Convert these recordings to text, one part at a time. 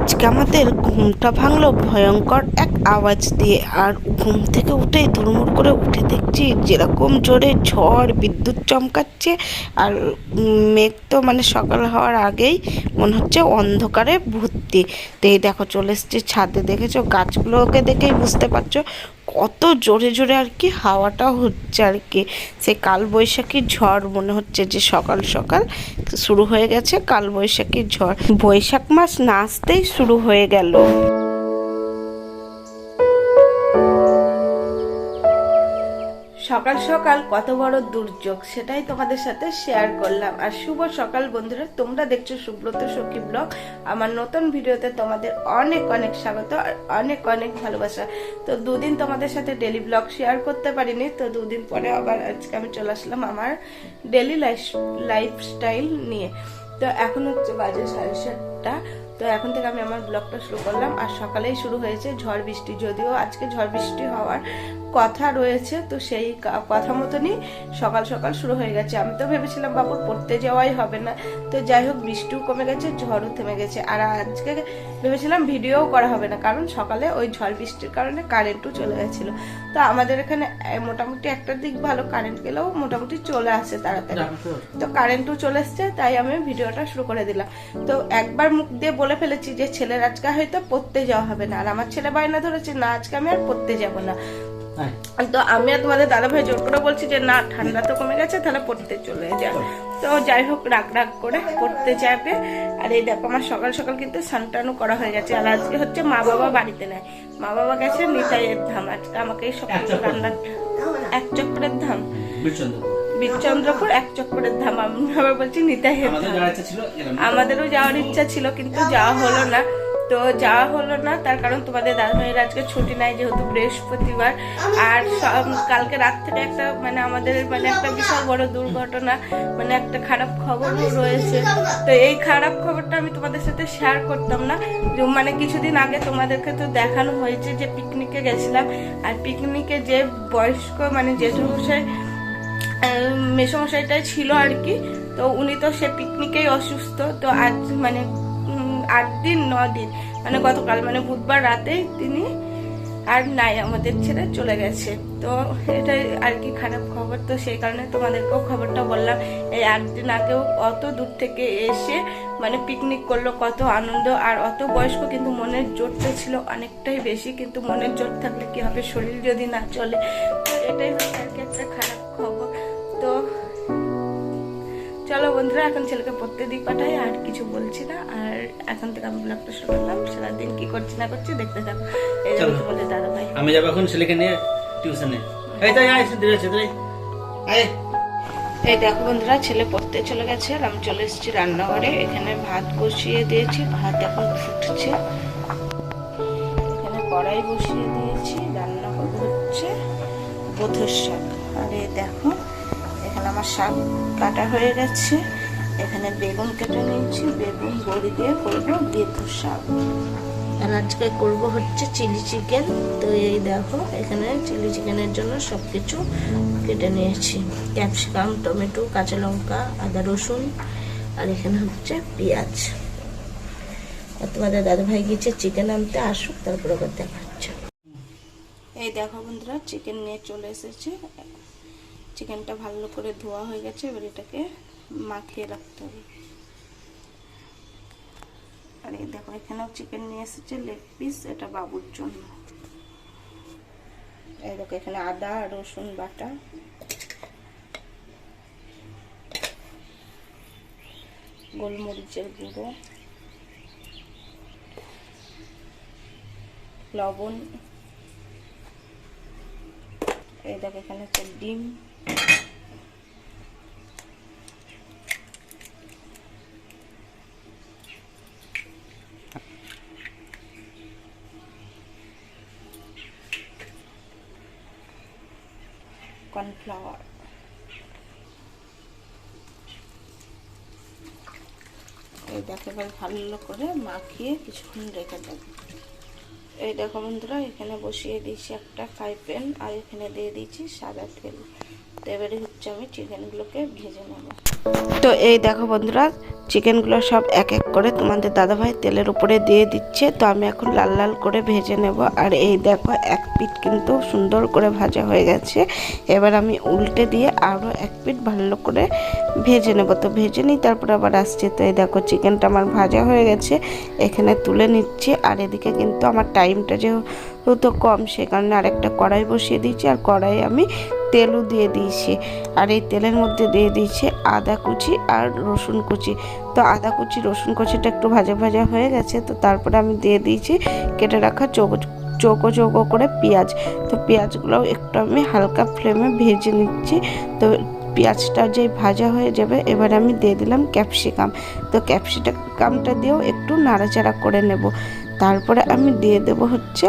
আজকে আমাদের ঘুমটা ভাঙলো, ভয়ঙ্কর এক আওয়াজ দিয়ে। আর ঘুম থেকে উঠেই ধুরমুর করে উঠে দেখছি যেরকম জোরে ঝড়, বিদ্যুৎ চমকাচ্ছে। আর মেঘ তো মানে সকাল হওয়ার আগেই মনে হচ্ছে অন্ধকারে ভর্তি। তো এই দেখো, চলে এসছে ছাদে, দেখেছ? গাছগুলোকে দেখেই বুঝতে পারছ। কত জোরে জোরে আর কি হাওয়াটা হচ্ছে আর কি। সে কালবৈশাখীর ঝড় মনে হচ্ছে যে সকাল সকাল শুরু হয়ে গেছে কালবৈশাখীর ঝড়। বৈশাখ মাস না আসতেই শুরু হয়ে গেল। সকাল সকাল কত বড় দুর্যোগ সেটাই তোমাদের সাথে শেয়ার করলাম। আর শুভ সকাল বন্ধুরা, তোমরা দেখছ সুব্রত সখী ব্লগ। আমার নতুন ভিডিওতে তোমাদের অনেক অনেক স্বাগত আর অনেক অনেক ভালোবাসা। তো দুদিন তোমাদের সাথে ডেলি ব্লগ শেয়ার করতে পারিনি, তো দুদিন পরে আবার আজকে আমি চলে আসলাম আমার ডেলি লাইফ লাইফস্টাইল নিয়ে। তো এখন হচ্ছে বাজে সাড়ে সাতটা। তো এখন থেকে আমি আমার ব্লগটা শুরু করলাম। আর সকালেই শুরু হয়েছে ঝড় বৃষ্টি যদিও আজকে ঝড় বৃষ্টি হওয়ার কথা রয়েছে তো সেই কথা মতনই সকাল সকাল শুরু হয়ে গেছে। আমি তো ভেবেছিলাম বাবুর পড়তে যাওয়াই হবে না। তো যাই হোক বৃষ্টিও কমে গেছে ঝড়ও থেমে গেছে। আর আজকে ভেবেছিলাম ভিডিওও করা হবে না কারণ সকালে ওই ঝড় বৃষ্টির কারণে কারেন্টও চলে গেছিল। তো আমাদের এখানে মোটামুটি একটা দিক ভালো কারেন্ট গেলেও মোটামুটি চলে আসে তাড়াতাড়ি। তো। কারেন্টও চলে এসছে তাই আমি ভিডিওটা শুরু করে দিলাম। তো একবার মুখ দিয়ে বলে ফেলেছি যে ছেলের আজকে হয়তো পড়তে যাওয়া হবে না। আর আমার ছেলে বায়না ধরেছে না আজকে আমি আর পড়তে যাব না। তো আমি আর তোমাদের দাদা ভাই জোর করে বলছি যে না ঠান্ডা তো কমে গেছে তাহলে পড়তে চলে যা। তো যাই হোক রাগ রাগ করে পড়তে যাবে। আর এই দেখো আমার সকাল সকাল কিন্তু সানটানও করা হয়ে গেছে। আর আজকে হচ্ছে মা বাবা বাড়িতে নেয় মা বাবা গেছে নিতাইয়ের ধাম। আজকে আমাকে এই সব কিছু রান্না এক চক্করের ধাম। বীরচন্দ্রপুর এক চক্করের ধাম। আবার বলছি নিতাইয়ের আমাদের ধাম। যাওয়ার ইচ্ছা ছিল এলাম না। আমাদেরও যাওয়ার ইচ্ছা ছিল কিন্তু যাওয়া হলো না। তো যাওয়া হলো না তার কারণ তোমাদের দাদা ভাইয়ের আজকে ছুটি নাই যেহেতু বৃহস্পতিবার। আর সব- কালকে রাত থেকে একটা মানে আমাদের মানে একটা বিশাল বড় দুর্ঘটনা মানে একটা খারাপ খবরও রয়েছে। তো এই খারাপ খবরটা আমি তোমাদের সাথে শেয়ার করতাম না। যে মানে কিছুদিন আগে তোমাদেরকে তো দেখানো হয়েছে যে পিকনিকে গেছিলাম। আর পিকনিকে যে বয়স্ক মানে জেঠুমশাই মেসমশাইটাই ছিল আর কি। তো উনি তো সে পিকনিকেই অসুস্থ। তো আজ মানে আট দিন, ন দিন মানে গতকাল মানে বুধবার রাতেই তিনি আর নাই, আমাদের ছেড়ে চলে গেছে। তো এটাই আর কি খারাপ খবর। তো সেই কারণে তোমাদেরকেও খবরটা বললাম, এই আট দিন আগেও অত দূর থেকে এসে মানে পিকনিক করল, কত আনন্দ। আর অত বয়স্ক, কিন্তু মনের জোরটা ছিল অনেকটাই বেশি। কিন্তু মনের জোর থাকলে কি হবে? শরীর যদি না চলে, তো এটাই হচ্ছে আর কি একটা খারাপ বন্ধুরা এখন ছেলেকে পড়তে দিক পাঠাই আর কিছু বলছি না। আর এখন থেকে আমি ব্লগটা শুরু করলাম। সারাদিন কি করছি না করছি দেখতে থাকো। এই জন্য চলো। তোমাদের দাদা ভাই। আমি যাব এখন ছেলেকে নিয়ে টিউশনে এই তাই আয় ধীরে এই দেখো বন্ধুরা ছেলে পড়তে চলে গেছে আর আমি চলে এসেছি রান্নাঘরে। এখানে ভাত বসিয়ে দিয়েছি ভাত এখন ফুটছে। এখানে কড়াই বসিয়ে দিয়েছি রান্না করব হচ্ছে বোধর শাক। আর এই দেখো আমার শাক কাটা হয়ে গেছে। এখানে বেগুন কেটে নিয়েছি। বেগুন বড়ি দিয়ে করব বেথুর শাক। আর আজকে করব হচ্ছে চিলি চিকেন। তো এই দেখো, এখানে চিলি চিকেনের জন্য সব কিছু কেটে নিয়েছি। ক্যাপসিকাম, টমেটো, কাঁচা লঙ্কা, আদা রসুন আর এখানে হচ্ছে পেঁয়াজ। তোমাদের দাদা ভাই গিয়েছে চিকেন আনতে, আসুক, তারপর আবার দেখাচ্ছে এই দেখো বন্ধুরা, চিকেন নিয়ে চলে এসেছে। চিকেনটা ভালো করে ধোয়া হয়ে গেছে, এবার এটাকে মাখিয়ে রাখতে হবে। আর এই দেখো, এখানেও চিকেন নিয়ে এসেছে লেগ পিস এটা বাবুর জন্য। এই দেখো, এখানে আদা, রসুন বাটা। গোলমরিচের গুঁড়ো। লবণ। এই দেখো, এখানে হচ্ছে ডিম। কর্নফ্লাওয়ার এই দেখো, এবার ভালো করে মাখিয়ে কিছুক্ষণ রেখে দেবো। এই দেখো বন্ধুরা, এখানে বসিয়ে দিয়েছি একটা ফ্রাই প্যান আর এখানে দিয়ে দিয়েছি সাদা তেল। তো এবারে হচ্ছে আমি চিকেনগুলোকে ভেজে নেব। তো এই দেখো বন্ধুরা চিকেনগুলো সব এক এক করে তোমাদের দাদাভাই তেলের উপরে দিয়ে দিচ্ছে। তো আমি এখন লাল লাল করে ভেজে নেব। আর এই দেখো, এক পিট কিন্তু সুন্দর করে ভাজা হয়ে গেছে। এবার আমি উল্টে দিয়ে আরও এক পিট ভালো করে ভেজে নেব। তো ভেজে নিই, তারপর আবার আসছে। তো এই দেখো চিকেনটা আমার ভাজা হয়ে গেছে। এখানে তুলে নিচ্ছি। আর এদিকে কিন্তু আমার টাইমটা যেহেতু কম সে কারণে আরেকটা কড়াই বসিয়ে দিয়েছি, আর কড়াই আমি তেলও দিয়ে দিয়েছি। আর এই তেলের মধ্যে দিয়ে দিয়েছি আদা কুচি আর রসুন কুচি। তো আদা কুচি, রসুন কুচিটা একটু ভাজা ভাজা হয়ে গেছে, তো তারপরে আমি দিয়ে দিয়েছি কেটে রাখা চৌকো চৌকো চৌকো করে পেঁয়াজ। তো পেঁয়াজগুলোও একটু আমি হালকা ফ্লেমে ভেজে নিচ্ছি। তো পেঁয়াজটা যেই ভাজা হয়ে যাবে, এবার আমি দিয়ে দিলাম ক্যাপসিকাম। তো ক্যাপসিকামটা দিয়েও একটু নাড়াচাড়া করে নেব। তারপরে আমি দিয়ে দেব হচ্ছে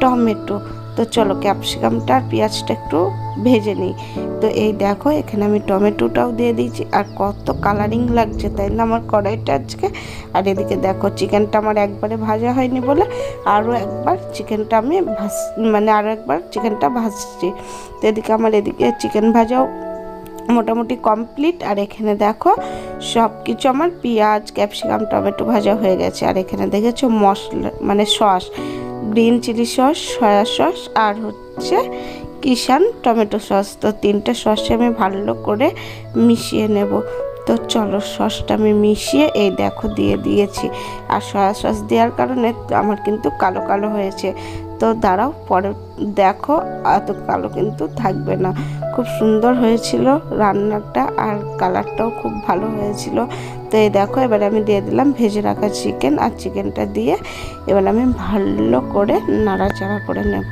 টমেটো। তো চলো ক্যাপসিকামটা আর পেঁয়াজটা একটু ভেজে নিই। তো এই দেখো, এখানে আমি টমেটোটাও দিয়ে দিয়েছি। আর কত কালারিং লাগছে তাই না আমার কড়াইটা আজকে? আর এদিকে দেখো চিকেনটা আমার একবারে ভাজা হয়নি বলে আরও একবার চিকেনটা আমি ভাজ মানে আরও একবার চিকেনটা ভাজছি। তো এদিকে আমার এদিকে চিকেন ভাজাও মোটামুটি কমপ্লিট আর এখানে দেখো সব কিছু আমার পেঁয়াজ ক্যাপসিকাম টমেটো ভাজা হয়ে গেছে। আর এখানে দেখেছ মশলা মানে sauce green chilli sauce soya sauce আর হচ্ছে কিষান টমেটো সস তো তিনটে সসে আমি ভালো করে মিশিয়ে নেব। তো চলো সসটা আমি মিশিয়ে এই দেখো দিয়ে দিয়েছি। আর সয়া সস দেওয়ার কারণে আমার কিন্তু কালো কালো হয়েছে। তো দাঁড়াও, পরে দেখো এত কালো কিন্তু থাকবে না। খুব সুন্দর হয়েছিল রান্নাটা, আর কালারটাও খুব ভালো হয়েছিল। তো এই দেখো, এবার আমি দিয়ে দিলাম ভেজে রাখা চিকেন আর চিকেনটা দিয়ে এবার আমি ভালো করে নাড়াচাড়া করে নেব।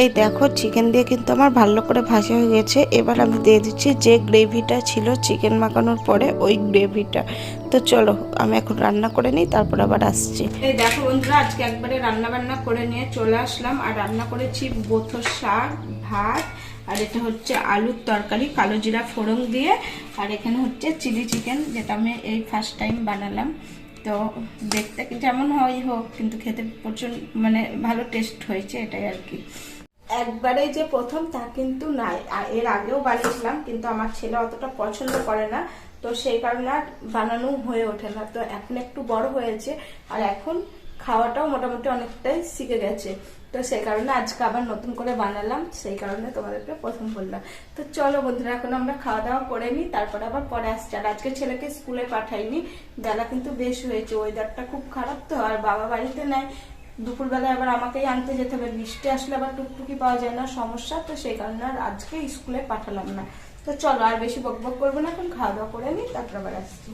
এই দেখো চিকেন দিয়ে কিন্তু আমার ভালো করে ভাজা হয়ে গেছে। এবার আমি দিয়ে দিচ্ছি যে গ্রেভিটা ছিল চিকেন মাখানোর পরে, ওই গ্রেভিটা তো চলো, আমি এখন রান্না করে নিই, তারপর আবার আসছি। এই দেখো বন্ধুরা, আজকে একবারে রান্না বান্না করে নিয়ে চলে আসলাম। আর রান্না করেছি বোথো শাক, ভাত, আর এটা হচ্ছে আলুর তরকারি, কালো জিরা ফোড়ন দিয়ে। আর এখানে হচ্ছে চিলি চিকেন যেটা আমি এই ফার্স্ট টাইম বানালাম। তো দেখতে যেমন হয় হোক, কিন্তু খেতে প্রচুর মানে ভালো টেস্ট হয়েছে এটাই আর কি। একবারে যে প্রথম তা কিন্তু নাই। আর এর আগেও বানিয়েছিলাম, কিন্তু আমার ছেলে অতটা পছন্দ করে না, তো সেই কারণে আর বানানো হয়ে ওঠে না। তো এখন একটু বড় হয়েছে, আর এখন খাওয়াটাও মোটামুটি অনেকটাই শিখে গেছে। তো সেই কারণে আজকে আবার নতুন করে বানালাম, সেই কারণে তোমাদেরকে প্রথম বললাম। তো চলো বন্ধুরা, এখন আমরা খাওয়া দাওয়া করে নিই তারপর আবার পরে আসছি। আর আজকে ছেলেকে স্কুলে পাঠাইনি, বেলা কিন্তু বেশ হয়েছে ওয়েদারটা খুব খারাপ তো, আর বাবা বাড়িতে নাই। দুপুরবেলা আবার আমাকেই আনতে যেতে হবে, বৃষ্টি আসলে আবার টুকটুকি পাওয়া যায় না, সমস্যা, তো সেই কারণে আর আজকে স্কুলে পাঠালাম না। তো চলো, আর বেশি বক বক করব না, এখন খাওয়া দাওয়া করে নিই তারপর আবার আসছি।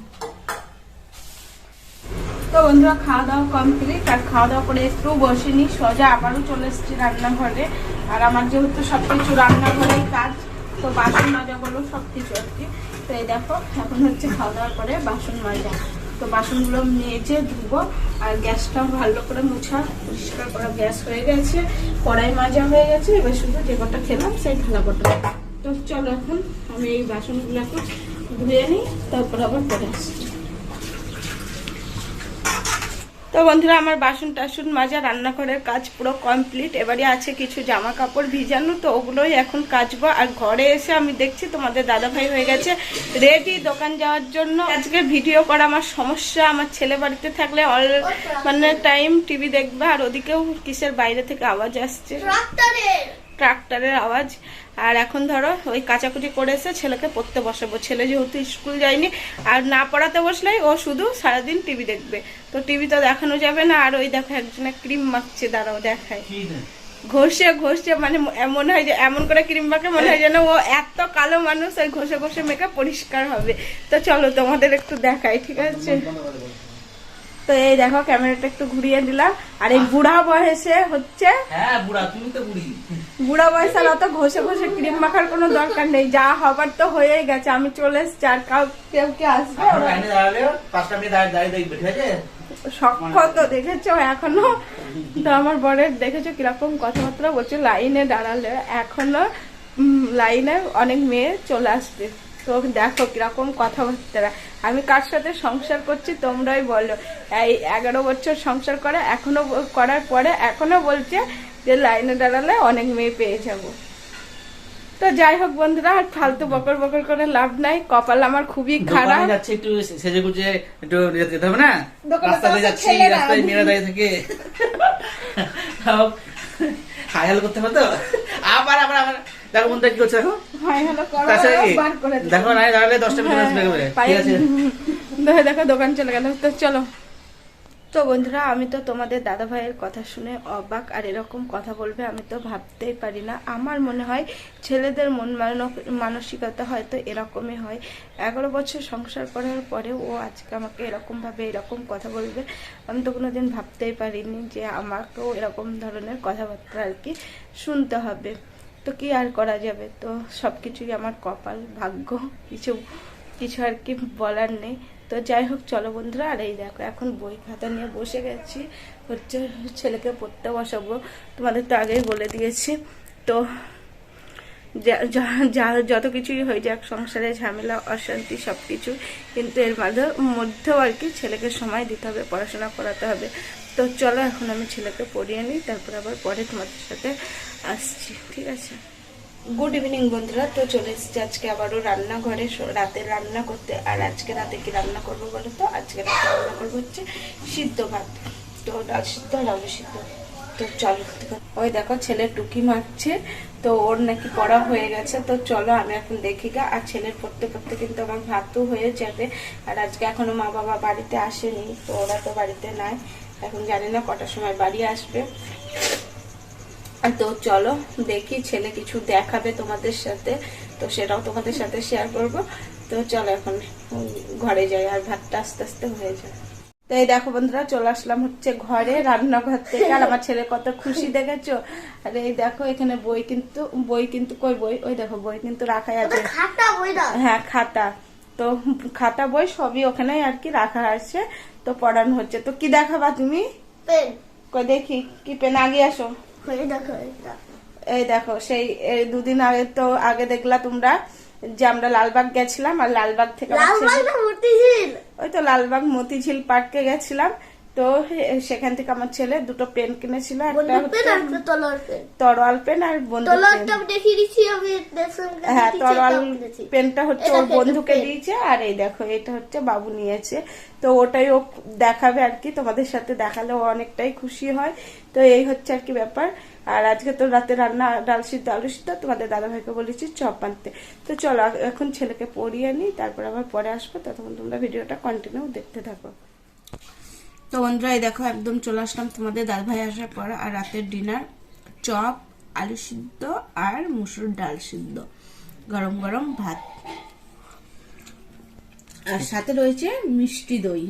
তো বন্ধুরা খাওয়া দাওয়া কমপ্লিট আর খাওয়া দাওয়া করে একটু বসিনি, সোজা আবারও চলে এসেছি রান্নাঘরে। আর আমার যেহেতু সব কিছু রান্নাঘরেই কাজ, তো বাসন মাজা বলো সব কিছু আর কি। তো এই দেখো, এখন হচ্ছে খাওয়া দাওয়ার পরে বাসন মাজা। তো বাসনগুলো মেজে ধুবো, আর গ্যাসটাও ভালো করে মুছা। পরিষ্কার করা গ্যাস হয়ে গেছে, কড়াই মাজা হয়ে গেছে, এবার শুধু যে কটা খেলাম, সেই থালা কটা। তো চলো এখন আমি এই বাসনগুলোকে ধুয়ে নিই, তারপর আবার পরে আসছি। তো বন্ধুরা, আমার বাসন টাসন মাজা রান্নাঘরের কাজ পুরো কমপ্লিট এবারে আছে কিছু জামা কাপড় ভিজানো, তো ওগুলোই এখন কাচবো। আর ঘরে এসে আমি দেখছি তোমাদের দাদা ভাই হয়ে গেছে রেডি দোকান যাওয়ার জন্য। আজকে ভিডিও করা আমার সমস্যা। আমার ছেলে বাড়িতে থাকলে অল মানে টাইম টিভি দেখবে, আর ওদিকেও কিসের বাইরে থেকে আওয়াজ আসছে। ট্রাক্টরের আওয়াজ। আর এখন ধরো ওই কাচাকুচি করে এসে ছেলেকে পড়তে বসাবো। ছেলে যেহেতু স্কুল যায়নি আর না পড়াতে বসলেই ও শুধু সারাদিন টিভি দেখবে। তো টিভি তো দেখানো যাবে না আর ওই দেখো একজনে ক্রিম মাখছে দাঁড়াও দেখায়? ঘষে ঘষে মানে এমন হয় যে এমন করে ক্রিম মাখে মনে হয় যেন ও এত কালো মানুষ ওই ঘষে ঘষে মেখে পরিষ্কার হবে। তো চলো তোমাদের একটু দেখাই ঠিক আছে? তো এই দেখো ক্যামেরাটা একটু ঘুরিয়ে দিলাম। আর এই বুড়া বয়সে হচ্ছে হ্যাঁ বুড়া বয়সে অত ঘষে ঘষে ক্রিম মাখার কোনো দরকার নেই। যা হবার তো হয়েই গেছে। আমি চলে এসছি আর কাউ কেউ কে আসবে? দেখেছ এখনও? তো আমার বরের দেখেছ কীরকম কথাবার্তা বলছে? লাইনে দাঁড়ালে এখনও লাইনে অনেক মেয়ে চলে আসবে। তো দেখো কীরকম কথাবার্তা। আমি কার সাথে সংসার করছি তোমরাই বলো। এই এগারো বছর সংসার করে এখনও করার পরে এখনও বলছে যে লাইনে দাঁড়ালে অনেক মেয়ে পেয়ে যাব। তো যাই হোক বন্ধুরা আর ফালতু বকর বকর করে লাভ নাই। কপাল আমার খুবই খারাপ। যাচ্ছে একটু সেজে গুজে একটু যেতে হবে না? তো রাস্তাতে যাচ্ছি রাস্তায় মেয়েরা দাঁড়িয়ে থাকে। হ্যালো করতে হবে তো? আবার আবার আবার। দেখো বন্ধু কি করছে দেখো? হয়। দেখো না দাঁড়ালে দশটা মিনিট আসবে ঠিক আছে? দেখো দেখো দোকান চলে গেল। তো চলো। তো বন্ধুরা আমি তো তোমাদের দাদা ভাইয়ের কথা শুনে অবাক আর এরকম কথা বলবে আমি তো ভাবতেই পারি না। আমার মনে হয় ছেলেদের মন মানসিকতা হয়তো এরকমই হয়। এগারো বছর সংসার করার পরে ও আজকে আমাকে এরকম ভাবে এরকম কথা বলবে আমি তো কোনোদিন ভাবতেই পারিনি যে আমাকেও এরকম ধরনের কথাবার্তা আর কি শুনতে হবে। তো কি আর করা যাবে? তো সবকিছুই আমার কপাল, ভাগ্য, কিছু কিছু আর কি বলার নেই। তো যাই হোক, চলো বন্ধুরা, আর এই দেখো, এখন বই খাতা নিয়ে বসে গেছি। হচ্ছে, ছেলেকে পড়তে বসাবো। তোমাদের তো আগেই বলে দিয়েছি। তো যা- যত কিছুই হয়ে যাক, সংসারে ঝামেলা, অশান্তি সব কিছু কিন্তু এর মাঝে মধ্যেও আর কি ছেলেকে সময় দিতে হবে, পড়াশোনা করাতে হবে। তো চলো এখন আমি ছেলেকে পড়িয়ে নিই, তারপর আবার পরে তোমাদের সাথে আসছি, ঠিক আছে? গুড ইভিনিং বন্ধুরা, তো চলে এসেছি আজকে আবারও রান্নাঘরে রাতে রান্না করতে। আর আজকে রাতে কি রান্না করব বলো তো? আজকে রাতে রান্না করব হচ্ছে সিদ্ধ ভাত। তো ডাল সিদ্ধ আলু সিদ্ধ। তো চলো ওই দেখো ছেলে টুকি মারছে, তো ওর নাকি পড়া হয়ে গেছে, তো চলো আমি এখন দেখি গা। আর ছেলের পড়তে পড়তে কিন্তু আমার ভাতও হয়ে যাবে। আর আজকে এখনও মা বাবা বাড়িতে আসেনি, তো ওরা তো বাড়িতে নাই। এখন জানি না কটার সময় বাড়ি আসবে। তো চলো দেখি ছেলে কিছু দেখাবে তোমাদের সাথে। তো সেটাও তোমাদের সাথে শেয়ার করব। তো চলো এখন ঘরে যাই আর ভাতটা আস্তে আস্তে হয়ে যায় তো এই দেখো বন্ধুরা চলে আসলাম হচ্ছে ঘরে রান্নাঘর থেকে। আর আমার ছেলে কত খুশি দেখেছ? আর এই দেখো এখানে বই কিন্তু বই কিন্তু কই বই? ওই দেখো বই কিন্তু রাখাই আছে। হ্যাঁ খাতা। তো খাতা বই সবই ওখানে আর কি রাখা আছে। তো পড়ানো হচ্ছে। তো কি দেখাবা তুমি? পেন। কই দেখি কি পেন? আগে আসো। এই দেখো সেই দুদিন আগে তো আগে দেখলা তোমরা যে আমরা লালবাগ গেছিলাম আর লালবাগ থেকে ওই তো লালবাগ মতিঝিল পার্কে গেছিলাম। তো সেখান থেকে আমার ছেলে দুটো পেন কিনেছিল একটা তরোয়াল পেন আর বন্দুক হ্যাঁ তরোয়াল পেনটা হচ্ছে ওর বন্ধুকে দিয়েছে আর এই দেখো এটা হচ্ছে বাবু নিয়েছে। তো ওটাই ও দেখাবে আর কি তোমাদের সাথে দেখালে ও অনেকটাই খুশি হয়। তো এই হচ্ছে আর কি ব্যাপার। আর আজকে তো রাতে রান্না ডাল সিদ্ধ আলু সিদ্ধ তোমাদের দাদা ভাইকে বলেছি চপ আনতে। তো চলো এখন ছেলেকে পড়িয়ে নিই তারপর আবার পরে আসব ততক্ষণ তোমরা ভিডিওটা কন্টিনিউ দেখতে থাকো। তো বন্ধুরা, এই দেখো, একদম চলে আসলাম তোমাদের দাদা ভাই আসার পর। আর রাতের ডিনার চপ, আলু সিদ্ধ আর মুসুর ডাল সিদ্ধ। গরম গরম ভাত। আর সাথে রয়েছে মিষ্টি দই।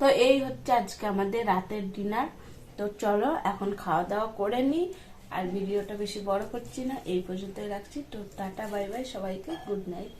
তো এই হচ্ছে আজকে আমাদের রাতের ডিনার তো চলো, এখন খাওয়া দাওয়া করে নিই আর ভিডিওটা বেশি বড় করছি না, এই পর্যন্তই রাখছি। তো টাটা, বাই বাই, সবাইকে গুড নাইট